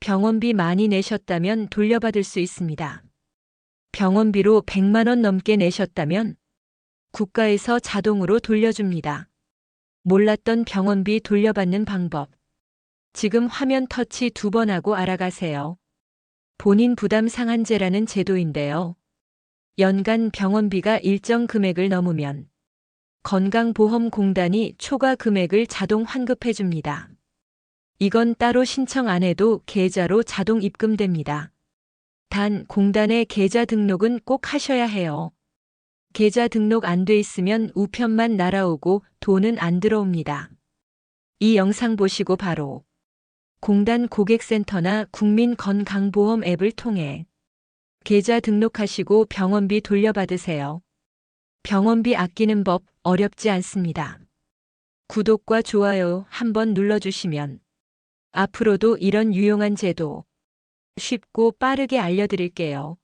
병원비 많이 내셨다면 돌려받을 수 있습니다. 병원비로 100만 원 넘게 내셨다면 국가에서 자동으로 돌려줍니다. 몰랐던 병원비 돌려받는 방법. 지금 화면 터치 두 번 하고 알아가세요. 본인 부담 상한제라는 제도인데요. 연간 병원비가 일정 금액을 넘으면 건강보험공단이 초과 금액을 자동 환급해 줍니다. 이건 따로 신청 안 해도 계좌로 자동 입금됩니다. 단 공단의 계좌 등록은 꼭 하셔야 해요. 계좌 등록 안 돼 있으면 우편만 날아오고 돈은 안 들어옵니다. 이 영상 보시고 바로 공단 고객센터나 국민건강보험 앱을 통해 계좌 등록하시고 병원비 돌려받으세요. 병원비 아끼는 법 어렵지 않습니다. 구독과 좋아요 한번 눌러주시면 앞으로도 이런 유용한 제도 쉽고 빠르게 알려드릴게요.